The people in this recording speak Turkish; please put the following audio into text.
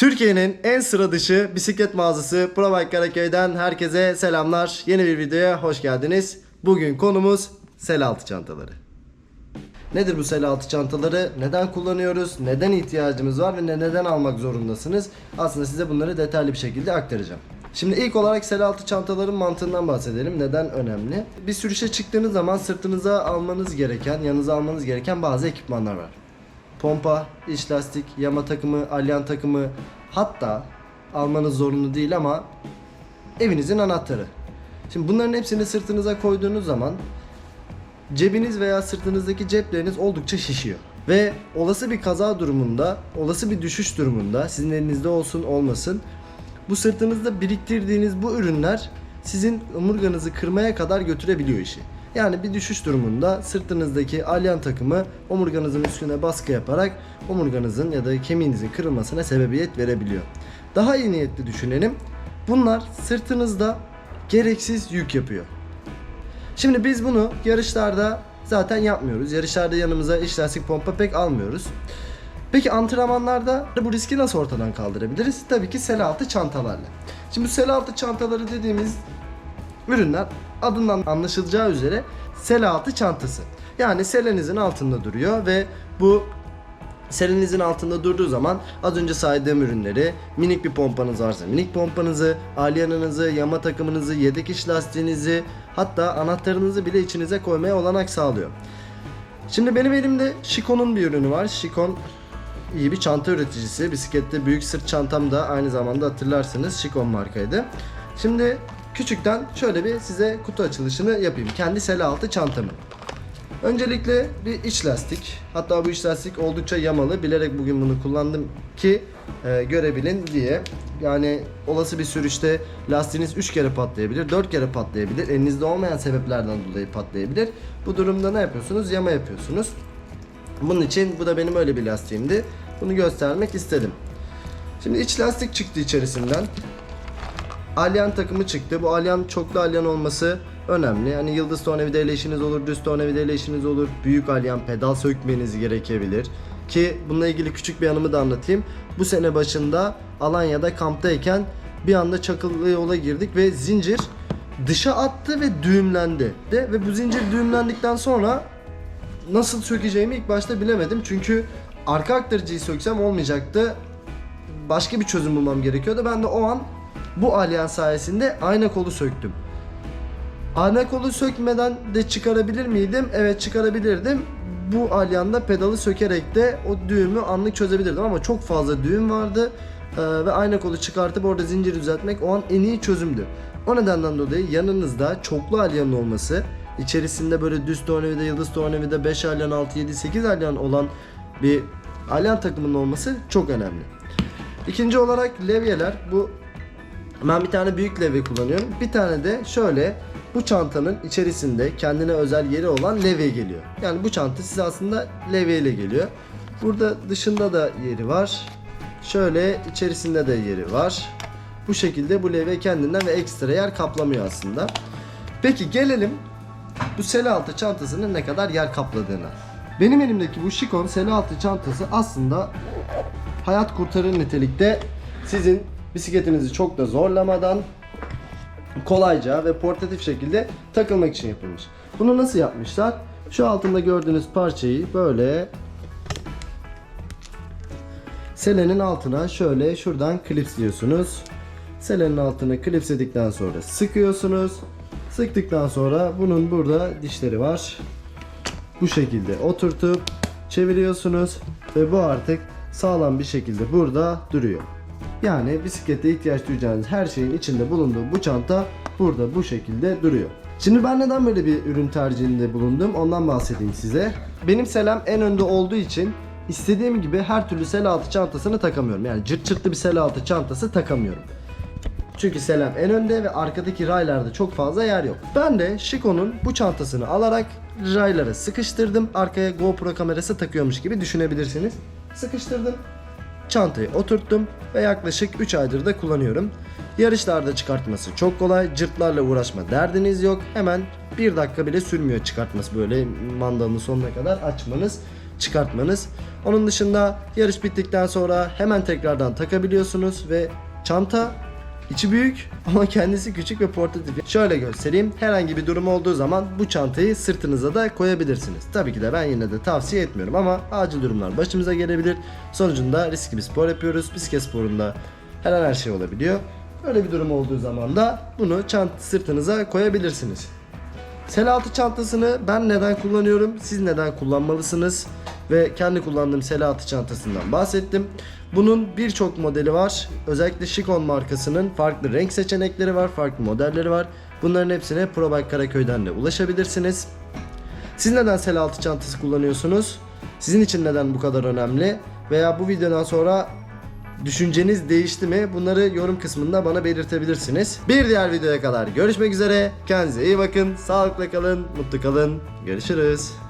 Türkiye'nin en sıra dışı bisiklet mağazası ProBike Karaköy'den herkese selamlar. Yeni bir videoya hoş geldiniz. Bugün konumuz sel altı çantaları. Nedir bu sel altı çantaları? Neden kullanıyoruz? Neden ihtiyacımız var ve ne- neden almak zorundasınız? Aslında size bunları detaylı bir şekilde aktaracağım. Şimdi ilk olarak sel altı çantaların mantığından bahsedelim. Neden önemli? Bir sürüşe çıktığınız zaman sırtınıza almanız gereken, yanınıza almanız gereken bazı ekipmanlar var. Pompa, iç lastik, yama takımı, alyan takımı hatta almanız zorunlu değil ama evinizin anahtarı. Şimdi bunların hepsini sırtınıza koyduğunuz zaman cebiniz veya sırtınızdaki cepleriniz oldukça şişiyor. Ve olası bir kaza durumunda, olası bir düşüş durumunda sizin elinizde olsun olmasın bu sırtınızda biriktirdiğiniz bu ürünler sizin omurganızı kırmaya kadar götürebiliyor işi. Yani bir düşüş durumunda sırtınızdaki alyan takımı omurganızın üstüne baskı yaparak omurganızın ya da kemiğinizin kırılmasına sebebiyet verebiliyor. Daha iyi niyetli düşünelim. Bunlar sırtınızda gereksiz yük yapıyor. Şimdi biz bunu yarışlarda zaten yapmıyoruz. Yarışlarda yanımıza iç lastik pompa pek almıyoruz. Peki antrenmanlarda bu riski nasıl ortadan kaldırabiliriz? Tabii ki sel altı çantalarla. Şimdi bu sel altı çantaları dediğimiz ürünler adından anlaşılacağı üzere sel altı çantası. Yani selenizin altında duruyor ve bu Selinizin altında durduğu zaman az önce saydığım ürünleri minik bir pompanız varsa minik pompanızı, alyanınızı, yama takımınızı, yedek iç lastiğinizi hatta anahtarınızı bile içinize koymaya olanak sağlıyor. Şimdi benim elimde Chicon'un bir ürünü var. Chicon iyi bir çanta üreticisi. Bisiklette büyük sırt çantam da aynı zamanda hatırlarsınız Chicon markaydı. Şimdi küçükten şöyle bir size kutu açılışını yapayım. Kendi sel altı çantamı. Öncelikle bir iç lastik. Hatta bu iç lastik oldukça yamalı. Bilerek bugün bunu kullandım ki e, görebilin diye. Yani olası bir sürüşte lastiğiniz 3 kere patlayabilir, 4 kere patlayabilir. Elinizde olmayan sebeplerden dolayı patlayabilir. Bu durumda ne yapıyorsunuz? Yama yapıyorsunuz. Bunun için bu da benim öyle bir lastiğimdi. Bunu göstermek istedim. Şimdi iç lastik çıktı içerisinden. Alyan takımı çıktı. Bu alyan çoklu alyan olması önemli. Yani yıldız tornavida işiniz olur, düz tornavida işiniz olur. Büyük alyan pedal sökmeniz gerekebilir. Ki bununla ilgili küçük bir anımı da anlatayım. Bu sene başında Alanya'da kamptayken bir anda çakıllı yola girdik ve zincir dışa attı ve düğümlendi. De, ve bu zincir düğümlendikten sonra nasıl sökeceğimi ilk başta bilemedim. Çünkü arka aktarıcıyı söksem olmayacaktı başka bir çözüm bulmam gerekiyordu. Ben de o an bu alyan sayesinde ayna kolu söktüm. Ayna kolu sökmeden de çıkarabilir miydim? Evet çıkarabilirdim. Bu alyanda pedalı sökerek de o düğümü anlık çözebilirdim ama çok fazla düğüm vardı. Ee, ve ayna kolu çıkartıp orada zincir düzeltmek o an en iyi çözümdü. O nedenden dolayı yanınızda çoklu alyanın olması, içerisinde böyle düz tornavida, yıldız tornavida, 5 alyan, 6, 7, 8 alyan olan bir alyan takımının olması çok önemli. İkinci olarak levyeler. Bu ben bir tane büyük levye kullanıyorum. Bir tane de şöyle bu çantanın içerisinde kendine özel yeri olan levye geliyor. Yani bu çanta size aslında levye ile geliyor. Burada dışında da yeri var. Şöyle içerisinde de yeri var. Bu şekilde bu levye kendinden ve ekstra yer kaplamıyor aslında. Peki gelelim bu sel altı çantasının ne kadar yer kapladığına. Benim elimdeki bu Chicon sel altı çantası aslında hayat kurtarır nitelikte sizin bisikletinizi çok da zorlamadan kolayca ve portatif şekilde takılmak için yapılmış. Bunu nasıl yapmışlar? Şu altında gördüğünüz parçayı böyle selenin altına şöyle şuradan klipsliyorsunuz. Selenin altına klipsledikten sonra sıkıyorsunuz. Sıktıktan sonra bunun burada dişleri var. Bu şekilde oturtup çeviriyorsunuz ve bu artık sağlam bir şekilde burada duruyor. Yani bisiklete ihtiyaç duyacağınız her şeyin içinde bulunduğu bu çanta burada bu şekilde duruyor. Şimdi ben neden böyle bir ürün tercihinde bulundum ondan bahsedeyim size. Benim selam en önde olduğu için istediğim gibi her türlü sel altı çantasını takamıyorum. Yani cırt cırtlı bir sel altı çantası takamıyorum. Çünkü Selam en önde ve arkadaki raylarda çok fazla yer yok. Ben de Chico'nun bu çantasını alarak raylara sıkıştırdım. Arkaya GoPro kamerası takıyormuş gibi düşünebilirsiniz. Sıkıştırdım. Çantayı oturttum ve yaklaşık 3 aydır da kullanıyorum. Yarışlarda çıkartması çok kolay. Cırtlarla uğraşma derdiniz yok. Hemen 1 dakika bile sürmüyor çıkartması böyle mandalını sonuna kadar açmanız, çıkartmanız. Onun dışında yarış bittikten sonra hemen tekrardan takabiliyorsunuz ve çanta içi büyük ama kendisi küçük ve portatif. Şöyle göstereyim. Herhangi bir durum olduğu zaman bu çantayı sırtınıza da koyabilirsiniz. Tabii ki de ben yine de tavsiye etmiyorum ama acil durumlar başımıza gelebilir. Sonucunda riskli bir spor yapıyoruz. Bisiklet sporunda her an her şey olabiliyor. Öyle bir durum olduğu zaman da bunu çant sırtınıza koyabilirsiniz. Sel altı çantasını ben neden kullanıyorum, siz neden kullanmalısınız ve kendi kullandığım sel altı çantasından bahsettim. Bunun birçok modeli var. Özellikle Şikon markasının farklı renk seçenekleri var, farklı modelleri var. Bunların hepsine ProBike Karaköy'den de ulaşabilirsiniz. Siz neden sel altı çantası kullanıyorsunuz? Sizin için neden bu kadar önemli? Veya bu videodan sonra düşünceniz değişti mi? Bunları yorum kısmında bana belirtebilirsiniz. Bir diğer videoya kadar görüşmek üzere. Kendinize iyi bakın. Sağlıkla kalın, mutlu kalın. Görüşürüz.